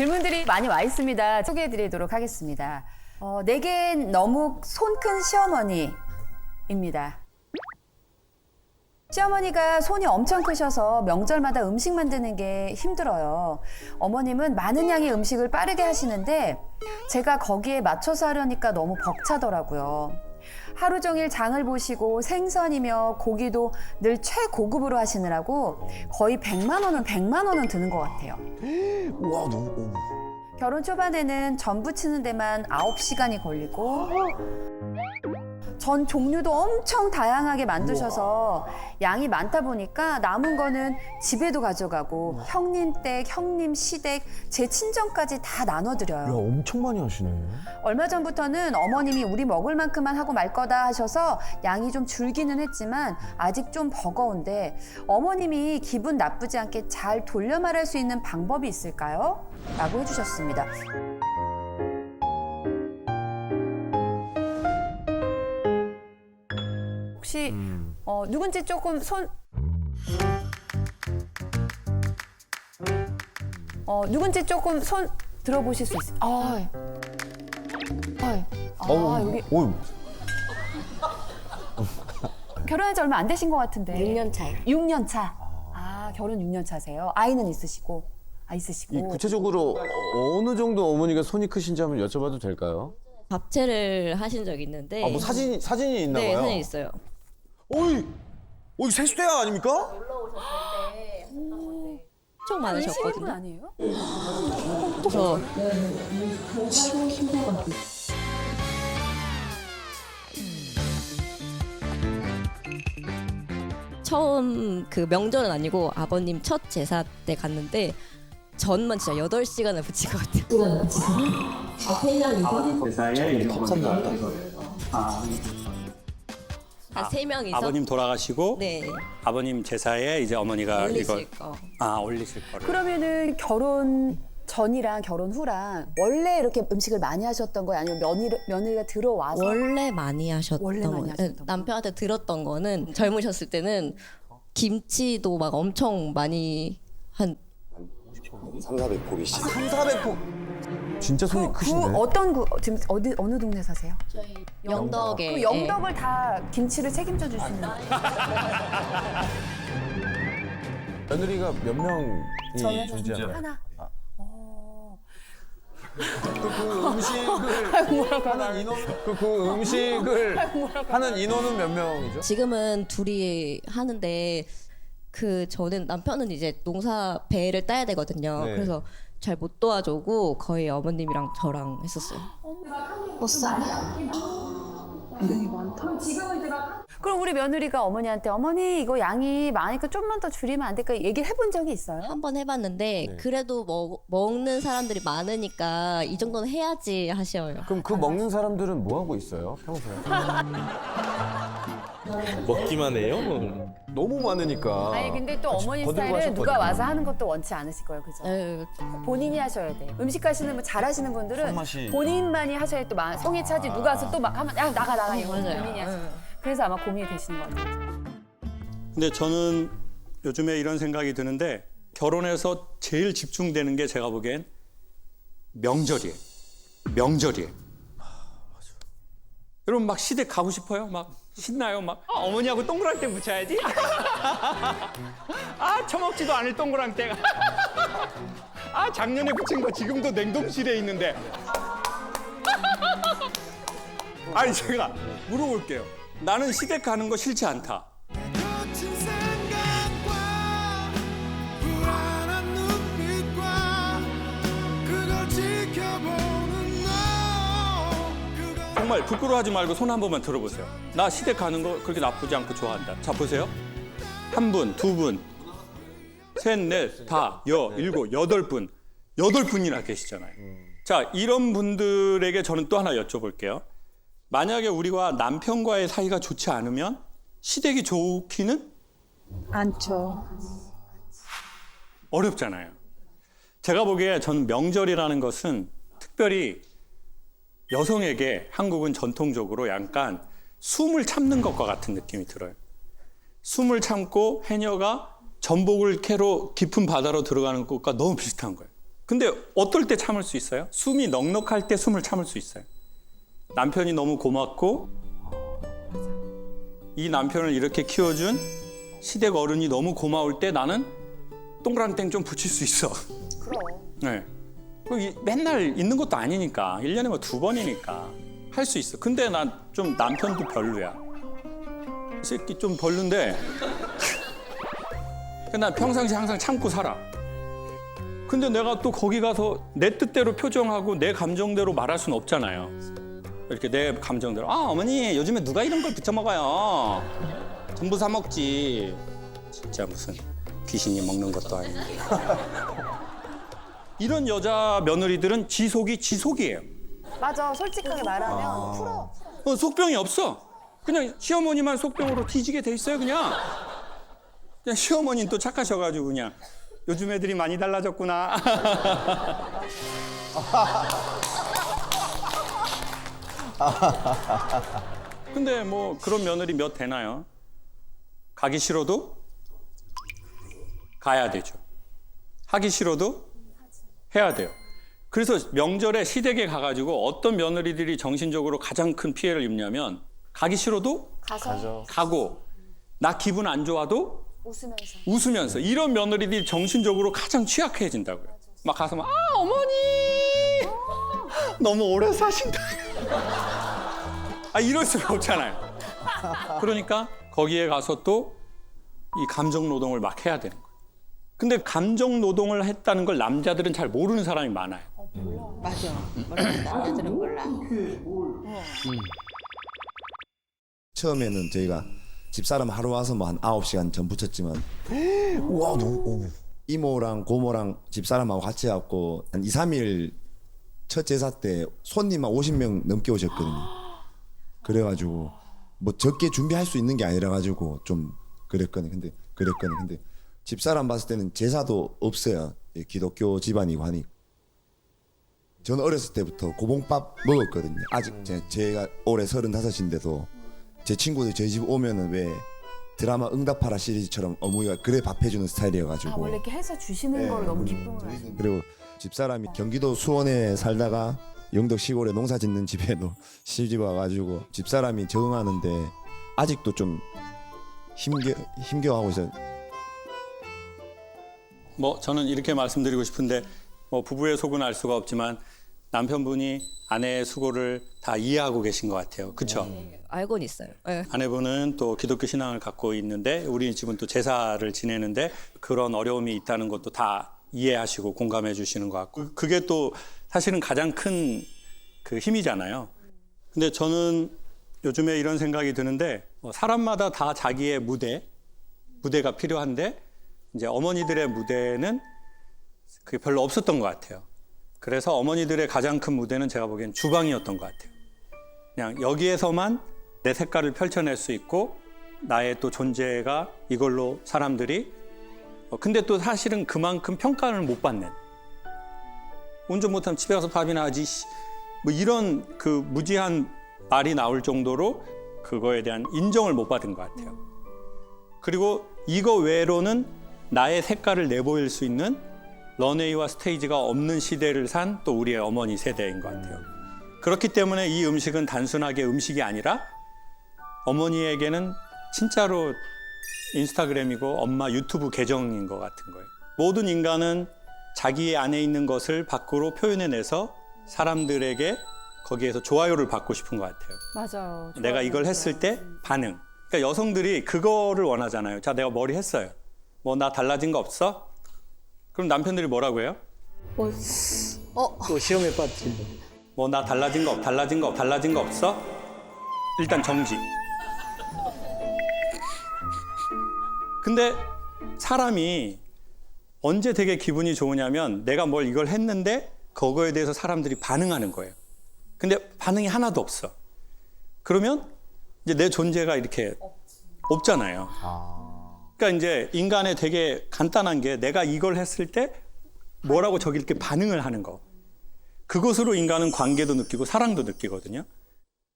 질문들이 많이 와 있습니다. 소개해드리도록 하겠습니다. 어, 내겐 너무 손 큰 시어머니입니다. 시어머니가 손이 엄청 크셔서 명절마다 음식 만드는 게 힘들어요. 어머님은 많은 양의 음식을 빠르게 하시는데 제가 거기에 맞춰서 하려니까 너무 벅차더라고요. 하루 종일 장을 보시고 생선이며 고기도 늘 최고급으로 하시느라고 거의 100만 원은 100만 원은 드는 것 같아요. 와 너무 오. 결혼 초반에는 전 부치는 데만 9시간이 걸리고 전 종류도 엄청 다양하게 만드셔서 양이 많다 보니까 남은 거는 집에도 가져가고 형님 댁, 형님 시댁, 제 친정까지 다야 나눠드려요. 엄청 많이 하시네. 얼마 전부터는 어머님이 우리 먹을 만큼만 하고 말 거다 하셔서 양이 좀 줄기는 했지만 아직 좀 버거운데 어머님이 기분 나쁘지 않게 잘 돌려 말할 수 있는 방법이 있을까요? 라고 해주셨습니다. 혹시 어, 누군지 조금 손 어, 누군지 조금 손 들어보실 수 있어요? 아, 아, 아 여기 오. 결혼한 지 얼마 안 되신 것 같은데. 6년 차요. 6년 차. 아, 결혼 6년 차세요. 아이는 있으시고. 아, 이 있으시고. 구체적으로 어느 정도 어머니가 손이 크신지 한번 여쭤봐도 될까요? 밥채를 하신 적이 있는데 아 뭐 사진 사진이 있나 네, 봐요. 사진 있어요. 어이, 어이 세수대야 아닙니까? 엄청 많으셨거든요. 아니에요? 저 처음 그 명절은 아니고 아버님 첫 제사 때 갔는데 전만 진짜 8시간을 붙인 것 같아요. 회사에 이제 어머니가 아, 한 세 명이서 아버님 돌아가시고 네 아버님 제사에 이제 어머니가 이거 올리실 거. 아 올리실 거를 그러면은 결혼 전이랑 결혼 후랑 원래 이렇게 음식을 많이 하셨던 거예요? 아니면 며느리, 며느리가 들어와서? 원래 많이 하셨던 원래 많이 거. 하셨던 거. 남편한테 들었던 거는 젊으셨을 때는 김치도 막 엄청 많이 한 3, 400포기씩. 3, 400포. 진짜 손이 그 크시네. 어떤 구, 지금 어디, 어느 동네 사세요? 영덕에 그 영덕을 다 김치를 책임져 주시는. 며느리가 몇 명이 저는 존재하나요? 하나. 어. 그 음식을 하는 인원 그, 그 음식을 하는 인원은 몇 명이죠? 지금은 둘이 하는데 그 저는 남편은 이제 농사 배를 따야 되거든요. 네. 그래서 잘 못 도와주고 거의 어머님이랑 저랑 했었어요. 그럼 우리 며느리가 어머니한테 어머니 이거 양이 많으니까 좀만 더 줄이면 안 될까 얘기를 해본 적이 있어요? 한 번 해봤는데 그래도 먹, 먹는 사람들이 많으니까 이 정도는 해야지 하셔요. 그럼 그 먹는 사람들은 뭐 하고 있어요? 평소에? 먹기만 해요? 너무 많으니까. 아니 근데 또 어머니 거들고 스타일은 누가 하셨거든요. 와서 하는 것도 원치 않으실 거예요, 그죠? 에휴, 본인이 하셔야 돼. 음식 하시는 분 잘하시는 분들은 손맛이. 본인만이 하셔야 또막 성에 차지 누가 와서 또 막 하면 야 나가 나가 이거 맞아요. 본인이 하시. 그래서 아마 고민이 되시는 것 같아요. 근데 저는 요즘에 이런 생각이 드는데 결혼해서 제일 집중되는 게 제가 보기엔 명절이에요. 명절이에요. 여러분 막 시댁 가고 싶어요? 막 신나요? 막 아, 어머니하고 동그랑땡 붙여야지. 아 처먹지도 않을 동그랑땡. 아 작년에 붙인 거 지금도 냉동실에 있는데. 아니 제가 물어볼게요. 나는 시댁 가는 거 싫지 않다. 정말 부끄러워하지 말고 손 한 번만 들어보세요. 나 시댁 가는 거 그렇게 나쁘지 않고 좋아한다. 자 보세요. 한 분, 두 분, 셋, 넷, 다, 여, 일곱, 여덟 분, 여덟 분이나 계시잖아요. 자 이런 분들에게 저는 또 하나 여쭤볼게요. 만약에 우리와 남편과의 사이가 좋지 않으면 시댁이 좋기는 않죠. 어렵잖아요. 제가 보기에 저는 명절이라는 것은 특별히 여성에게 한국은 전통적으로 약간 숨을 참는 것과 같은 느낌이 들어요. 숨을 참고 해녀가 전복을 캐러 깊은 바다로 들어가는 것과 너무 비슷한 거예요. 근데 어떨 때 참을 수 있어요? 숨이 넉넉할 때 숨을 참을 수 있어요. 남편이 너무 고맙고 이 남편을 이렇게 키워준 시댁 어른이 너무 고마울 때 나는 동그랑땡 좀 붙일 수 있어. 그럼. 네. 맨날 있는 것도 아니니까. 일년에 뭐 두 번이니까. 할 수 있어. 근데 난 좀 남편도 별로야. 이 새끼 좀 별론데. 난 평상시 항상 참고 살아. 근데 내가 또 거기 가서 내 뜻대로 표정하고 내 감정대로 말할 수는 없잖아요. 이렇게 내 감정대로. 아, 어머니, 요즘에 누가 이런 걸 부쳐 먹어요? 전부 사 먹지. 진짜 무슨 귀신이 먹는 것도 아니고. 이런 여자 며느리들은 지속이 지속이에요. 맞아. 솔직하게 말하면 풀어. 어, 속병이 없어. 그냥 시어머니만 속병으로 뒤지게 돼 있어요, 그냥. 그냥 시어머니는 또 착하셔가지고 그냥 요즘 애들이 많이 달라졌구나. 근데 뭐 그런 며느리 몇 되나요? 가기 싫어도 가야 되죠. 하기 싫어도 해야 돼요. 그래서 명절에 시댁에 가가지고 어떤 며느리들이 정신적으로 가장 큰 피해를 입냐면 가기 싫어도 가서 가고 나 기분 안 좋아도 웃으면서. 웃으면서 이런 며느리들이 정신적으로 가장 취약해진다고요. 막 가서 막, 아 어머니 너무 오래 사신다. 아 이럴 수가 없잖아요. 그러니까 거기에 가서 또 이 감정 노동을 막 해야 되는 거예요. 근데 감정 노동을 했다는 걸 남자들은 잘 모르는 사람이 많아요. 맞아. 남자들은 몰라. 처음에는 저희가 집사람 하루 와서 뭐 한 9시간 전 붙였지만 와 너무 이모랑 고모랑 집사람하고 같이 갖고 한 2, 3일 첫 제사 때 손님 한 50명 넘게 오셨거든요. 그래가지고 뭐 적게 준비할 수 있는 게 아니라 가지고 좀 그랬거든요. 근데 그랬거든요. 근데 집사람 봤을 때는 제사도 없어요. 이 기독교 집안이고 하니 저는 어렸을 때부터 고봉밥 먹었거든요. 아직 제, 제가 올해 서른다섯인데도 제 친구들 저희 집 오면은 왜 드라마 응답하라 시리즈처럼 어머니가 그래 밥 해주는 스타일이어가지고 아, 원래 이렇게 해서 주시는 네. 걸 너무 기쁨을 하시 그리고 집사람이 경기도 수원에 살다가 영덕 시골에 농사 짓는 집에도 시집 와가지고 집사람이 적응하는데 아직도 좀 힘겨 힘겨워하고 있어요. 뭐 저는 이렇게 말씀드리고 싶은데 뭐 부부의 속은 알 수가 없지만 남편분이 아내의 수고를 다 이해하고 계신 것 같아요. 그렇죠? 알고는 있어요. 예. 아내분은 또 기독교 신앙을 갖고 있는데 우리 집은 또 제사를 지내는데 그런 어려움이 있다는 것도 다 이해하시고 공감해 주시는 것 같고 그게 또 사실은 가장 큰 그 힘이잖아요. 근데 저는 요즘에 이런 생각이 드는데 어, 사람마다 다 자기의 무대, 무대가 필요한데 이제 어머니들의 무대는 그게 별로 없었던 것 같아요. 그래서 어머니들의 가장 큰 무대는 제가 보기엔 주방이었던 것 같아요. 그냥 여기에서만 내 색깔을 펼쳐낼 수 있고 나의 또 존재가 이걸로 사람들이 어, 근데 또 사실은 그만큼 평가를 못 받는 운전 못하면 집에 가서 밥이나 하지 씨. 뭐 이런 그 무지한 말이 나올 정도로 그거에 대한 인정을 못 받은 것 같아요. 그리고 이거 외로는 나의 색깔을 내보일 수 있는 런웨이와 스테이지가 없는 시대를 산 또 우리의 어머니 세대인 것 같아요. 그렇기 때문에 이 음식은 단순하게 음식이 아니라 어머니에게는 진짜로 인스타그램이고 엄마 유튜브 계정인 것 같은 거예요. 모든 인간은 자기 안에 있는 것을 밖으로 표현해내서 사람들에게 거기에서 좋아요를 받고 싶은 것 같아요. 맞아요. 내가 이걸 했을 때 반응. 그러니까 여성들이 그거를 원하잖아요. 자, 내가 머리 했어요. 뭐 나 달라진 거 없어? 그럼 남편들이 뭐라고 해요? 또 시험에 빠진 뭐 나 달라진 거 없, 달라진 거 없, 달라진 거 없어? 일단 정지. 근데 사람이 언제 되게 기분이 좋으냐면 내가 뭘 이걸 했는데 그거에 대해서 사람들이 반응하는 거예요. 근데 반응이 하나도 없어. 그러면 이제 내 존재가 이렇게 없잖아요. 그러니까 이제 인간의 되게 간단한 게 내가 이걸 했을 때 뭐라고 저기 이렇게 반응을 하는 거. 그것으로 인간은 관계도 느끼고 사랑도 느끼거든요.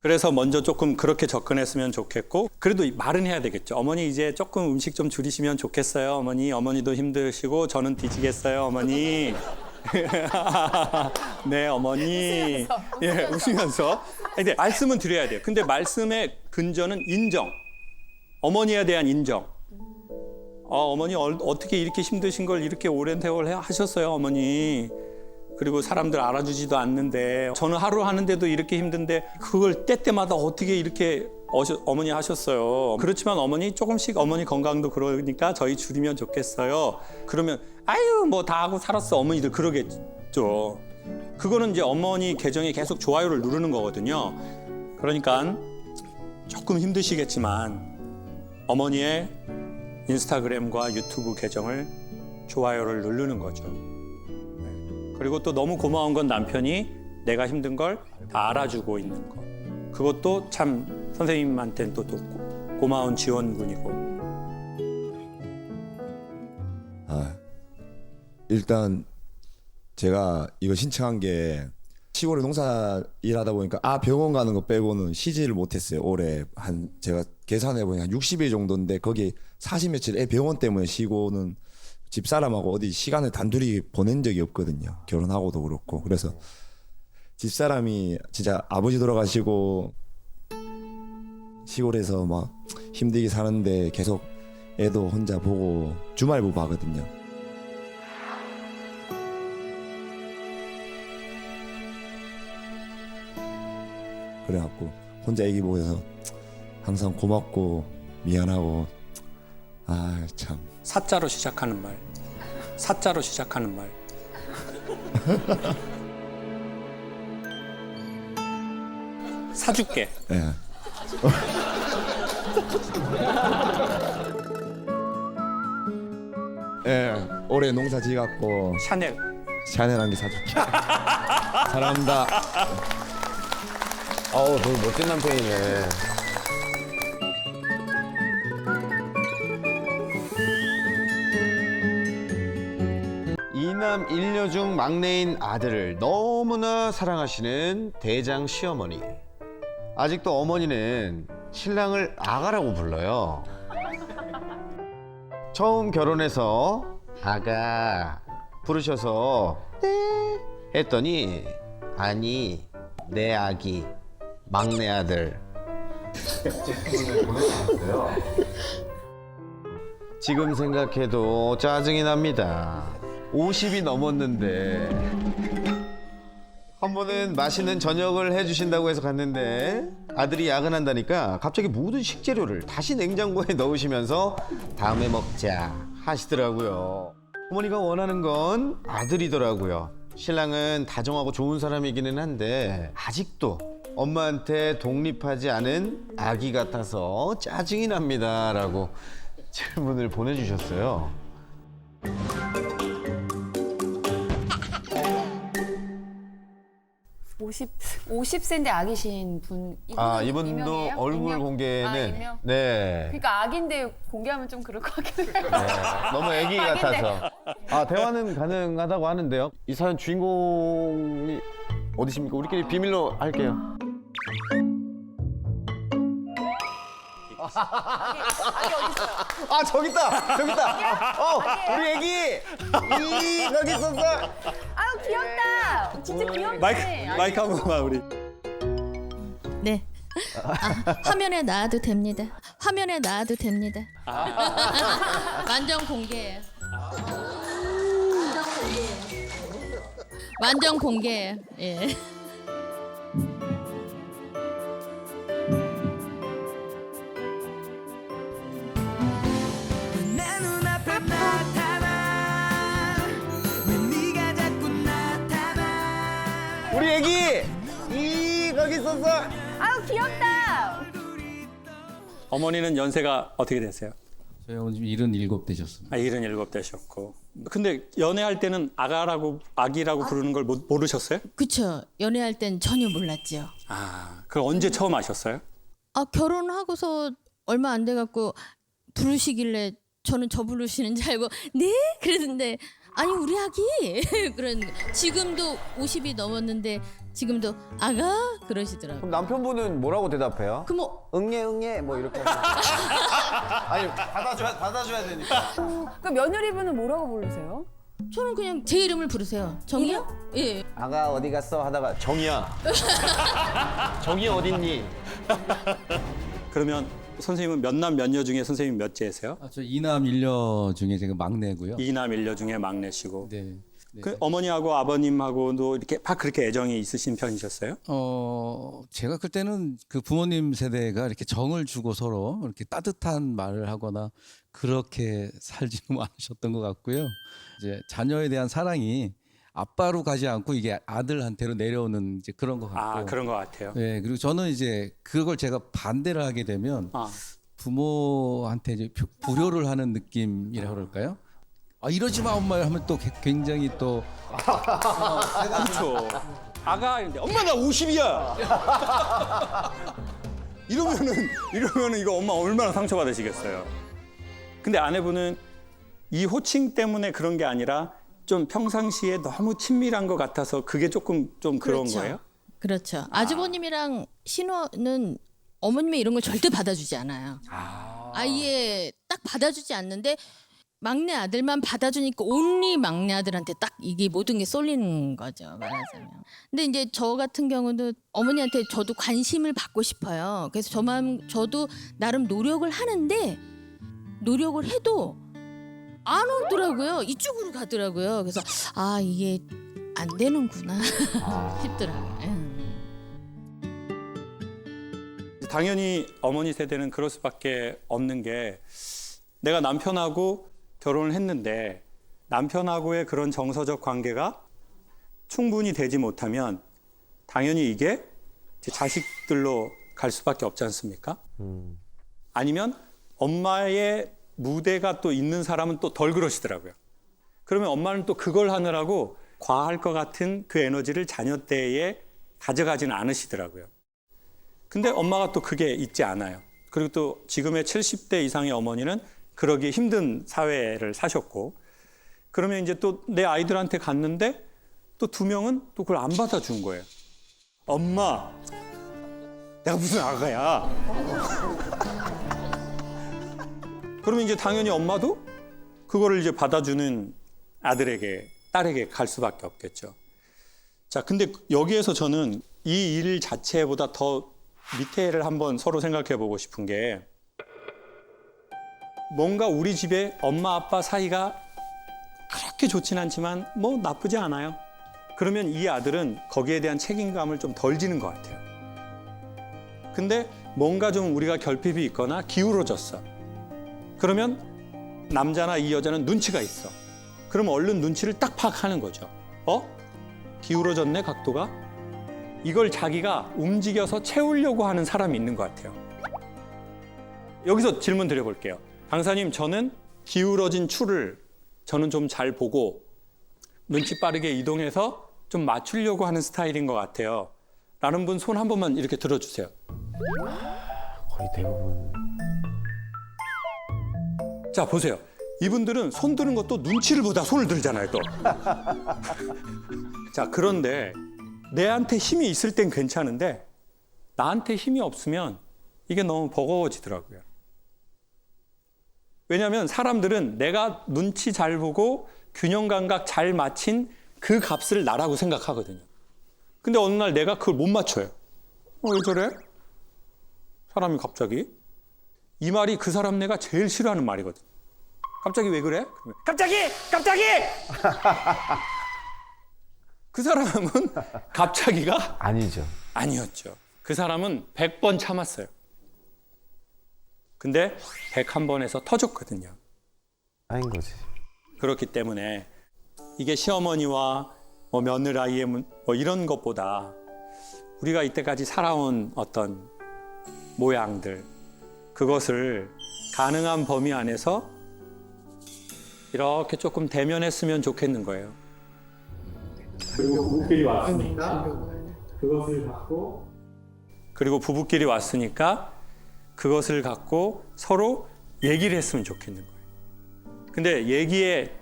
그래서 먼저 조금 그렇게 접근했으면 좋겠고 그래도 말은 해야 되겠죠. 어머니 이제 조금 음식 좀 줄이시면 좋겠어요. 어머니 어머니도 힘드시고 저는 뒤지겠어요. 어머니 네, 어머니. 예, 웃으면서. 근데 말씀은 드려야 돼요. 근데 말씀의 근저는 인정. 어머니에 대한 인정. 어, 어머니 어, 어떻게 이렇게 힘드신 걸 이렇게 오랜 세월 해- 하셨어요, 어머니. 그리고 사람들 알아주지도 않는데 저는 하루 하는데도 이렇게 힘든데 그걸 때때마다 어떻게 이렇게 어셔- 어머니 하셨어요. 그렇지만 어머니 조금씩 어머니 건강도 그러니까 저희 줄이면 좋겠어요. 그러면 아유 뭐 다 하고 살았어 어머니들 그러겠죠. 그거는 이제 어머니 계정에 계속 좋아요를 누르는 거거든요. 그러니까 조금 힘드시겠지만 어머니의 인스타그램과 유튜브 계정을 좋아요를 누르는 거죠. 네. 그리고 또 너무 고마운 건 남편이 내가 힘든 걸 다 알아주고 있는 거. 그것도 참 선생님한테는 또, 또 고- 고마운 지원군이고. 아, 일단 제가 이거 신청한 게 시골에 농사 일하다 보니까 아 병원 가는 거 빼고는 쉬지를 못했어요. 올해 한 제가 계산해 보니까 한 60일 정도인데 거기 40 며칠 애 병원 때문에 쉬고는 집 사람하고 어디 시간을 단둘이 보낸 적이 없거든요. 결혼하고도 그렇고 그래서 집 사람이 진짜 아버지 돌아가시고 시골에서 막 힘들게 사는데 계속 애도 혼자 보고 주말부 봐거든요. 그래갖고 혼자 애기 보고서 항상 고맙고 미안하고 아 참 사자로 시작하는 말. 사자로 시작하는 말. 사줄게. 예. 예, 올해 농사 지갖고 샤넬. 샤넬 한개 사줄게. 사랑합니다. 아우 너 멋진 남편이네. 일녀 중 막내인 아들을 너무나 사랑하시는 대장 시어머니. 아직도 어머니는 신랑을 아가라고 불러요. 처음 결혼해서 아가 부르셔서 네 했더니 아니 내 아기 막내 아들 지금 생각해도 짜증이 납니다. 50이 넘었는데 한 번은 맛있는 저녁을 해주신다고 해서 갔는데 아들이 야근한다니까 갑자기 모든 식재료를 다시 냉장고에 넣으시면서 다음에 먹자 하시더라고요. 어머니가 원하는 건 아들이더라고요. 신랑은 다정하고 좋은 사람이기는 한데 아직도 엄마한테 독립하지 않은 아기 같아서 짜증이 납니다라고 질문을 보내주셨어요. 50 50세인데 아기신 분 이분은 아 이분도 이명이에요? 얼굴 이명? 공개는 아, 이명? 네. 그러니까 아기인데 공개하면 좀 그럴 것 같긴 해요. 너무 애기 같아서. 아 대화는 가능하다고 하는데요. 이 사연 주인공이 어디십니까? 우리끼리 비밀로 할게요. 아 저기 있다 저기 있다. 어 우리 애기 이 여기 있었어. 아유 귀엽다. 진짜 귀엽네. 마이크, 마이크 한 번만, 우리. 네. 아, 화면에 나와도 됩니다. 화면에 나와도 됩니다. 완전 공개예요. 완전 공개예요. 예. 이 거기 있었어. 아유 귀엽다. 어머니는 연세가 어떻게 되세요? 저희 어머니 지금 77 되셨습니다. 아, 77 되셨고. 근데 연애할 때는 아가라고, 아기라고 부르는 걸 모- 모르셨어요? 그쵸. 연애할 땐 전혀 몰랐죠. 아, 그걸 언제 처음 아셨어요? 아 결혼하고서 얼마 안 돼 갖고 부르시길래 저는 저 부르시는 줄 알고 네 그랬는데 아니 우리 아기 그런 지금도 50이 넘었는데 지금도 아가 그러시더라고. 그럼 남편분은 뭐라고 대답해요? 그럼 뭐 응애 응애 뭐 이렇게. 아니 받아줘야 받아줘야 되니까. 그 며느리분은 뭐라고 부르세요? 저는 그냥 제 이름을 부르세요. 정이요? 예. 아가 어디 갔어 하다가 정이야. 정이 어딨니? 그러면 선생님은 몇 남 몇 녀 중에 선생님 몇째세요? 아, 저 이남 일녀 중에 제가 막내고요. 이남 일녀 중에 막내시고. 네. 네. 그 어머니하고 아버님하고도 이렇게 막 그렇게 애정이 있으신 편이셨어요? 어, 제가 그때는 그 부모님 세대가 이렇게 정을 주고 서로 이렇게 따뜻한 말을 하거나 그렇게 살지는 않으셨던 것 같고요. 이제 자녀에 대한 사랑이 아빠로 가지 않고 이게 아들한테로 내려오는 이제 그런 것 같고. 아 그런 것 같아요. 네, 그리고 저는 이제 그걸 제가 반대를 하게 되면 아, 부모한테 이제 부- 불효를 하는 느낌이라 그럴까요? 아 이러지 마 엄마 하면 또 개- 굉장히 또 그렇죠. 아가 이제 엄마 나 50이야. 이러면은 이러면은 이거 엄마 얼마나 상처 받으시겠어요. 근데 아내분은 이 호칭 때문에 그런 게 아니라 좀 평상시에 너무 친밀한 것 같아서 그게 조금 좀 그런 그렇죠. 거예요? 그렇죠. 아주버님이랑 신호는 어머님의 이런 걸 절대 받아주지 않아요. 아 예 딱 받아주지 않는데 막내 아들만 받아주니까 온리 막내 아들한테 딱 이게 모든 게 쏠리는 거죠 말하자면. 근데 이제 저 같은 경우도 어머니한테 저도 관심을 받고 싶어요. 그래서 저만 저도 나름 노력을 하는데 노력을 해도 안 오더라고요. 이쪽으로 가더라고요. 그래서 아 이게 안 되는구나 싶더라고요. 음. 당연히 어머니 세대는 그럴 수밖에 없는 게 내가 남편하고 결혼을 했는데 남편하고의 그런 정서적 관계가 충분히 되지 못하면 당연히 이게 제 자식들로 갈 수밖에 없지 않습니까? 아니면 엄마의 무대가 또 있는 사람은 또 덜 그러시더라고요. 그러면 엄마는 또 그걸 하느라고 과할 것 같은 그 에너지를 자녀 때에 가져가지는 않으시더라고요. 근데 엄마가 또 그게 있지 않아요. 그리고 또 지금의 70대 이상의 어머니는 그러기 힘든 사회를 사셨고 그러면 이제 또 내 아이들한테 갔는데 또 두 명은 또 그걸 안 받아준 거예요. 엄마, 내가 무슨 아가야. 그러면 이제 당연히 엄마도 그거를 이제 받아주는 아들에게, 딸에게 갈 수밖에 없겠죠. 자, 근데 여기에서 저는 이 일 자체보다 더 밑에를 한번 서로 생각해 보고 싶은 게 뭔가 우리 집에 엄마 아빠 사이가 그렇게 좋진 않지만 뭐 나쁘지 않아요. 그러면 이 아들은 거기에 대한 책임감을 좀 덜 지는 것 같아요. 근데 뭔가 좀 우리가 결핍이 있거나 기울어졌어. 그러면 남자나 이 여자는 눈치가 있어. 그럼 얼른 눈치를 딱 파악하는 거죠. 어? 기울어졌네, 각도가? 이걸 자기가 움직여서 채우려고 하는 사람이 있는 것 같아요. 여기서 질문 드려볼게요. 강사님, 저는 기울어진 추를 저는 좀 잘 보고 눈치 빠르게 이동해서 좀 맞추려고 하는 스타일인 것 같아요. 라는 분 손 한 번만 이렇게 들어주세요. 거의 대부분. 자, 보세요. 이분들은 손 드는 것도 눈치를 보다 손을 들잖아요, 또. 자, 그런데 내한테 힘이 있을 땐 괜찮은데 나한테 힘이 없으면 이게 너무 버거워지더라고요. 왜냐하면 사람들은 내가 눈치 잘 보고 균형 감각 잘 맞힌 그 값을 나라고 생각하거든요. 근데 어느 날 내가 그걸 못 맞춰요. 어, 왜 저래? 사람이 갑자기. 이 말이 그 사람 내가 제일 싫어하는 말이거든. 갑자기 왜 그래? 갑자기! 갑자기! 그 사람은 갑자기가 아니죠. 아니었죠. 그 사람은 100번 참았어요. 근데 101번에서 터졌거든요. 아닌 거지. 그렇기 때문에 이게 시어머니와 뭐 며느라이의 문- 뭐 이런 것보다 우리가 이때까지 살아온 어떤 모양들 그것을 가능한 범위 안에서 이렇게 조금 대면했으면 좋겠는 거예요. 그리고 부부끼리 왔으니까 그것을 갖고 그리고 부부끼리 왔으니까 그것을 갖고 서로 얘기를 했으면 좋겠는 거예요. 근데 얘기에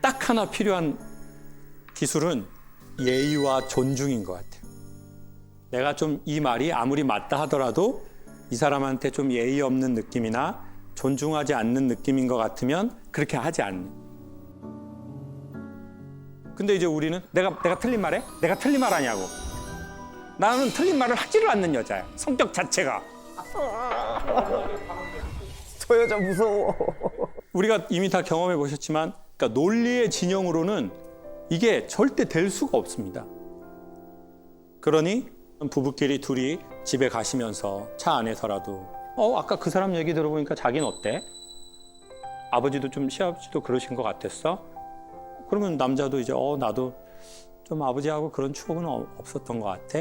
딱 하나 필요한 기술은 예의와 존중인 것 같아요. 내가 좀 이 말이 아무리 맞다 하더라도 이 사람한테 좀 예의 없는 느낌이나 존중하지 않는 느낌인 것 같으면 그렇게 하지 않는. 근데 이제 우리는 내가 내가 틀린 말해? 내가 틀린 말 하냐고. 나는 틀린 말을 하지를 않는 여자야. 성격 자체가. 저 여자 무서워. 우리가 이미 다 경험해 보셨지만 그러니까 논리의 진영으로는 이게 절대 될 수가 없습니다. 그러니 부부끼리 둘이 집에 가시면서 차 안에서라도 어 아까 그 사람 얘기 들어보니까 자기는 어때? 아버지도 좀 시아버지도 그러신 것 같았어? 그러면 남자도 이제 어 나도 좀 아버지하고 그런 추억은 어- 없었던 것 같아.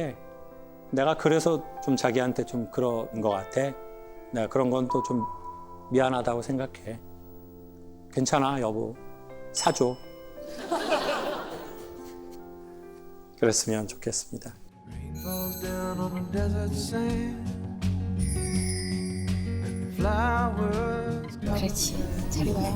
내가 그래서 좀 자기한테 좀 그런 것 같아. 내가 그런 건 또 좀 미안하다고 생각해. 괜찮아 여보 사줘. 그랬으면 좋겠습니다. 그렇지. 잘 봐요.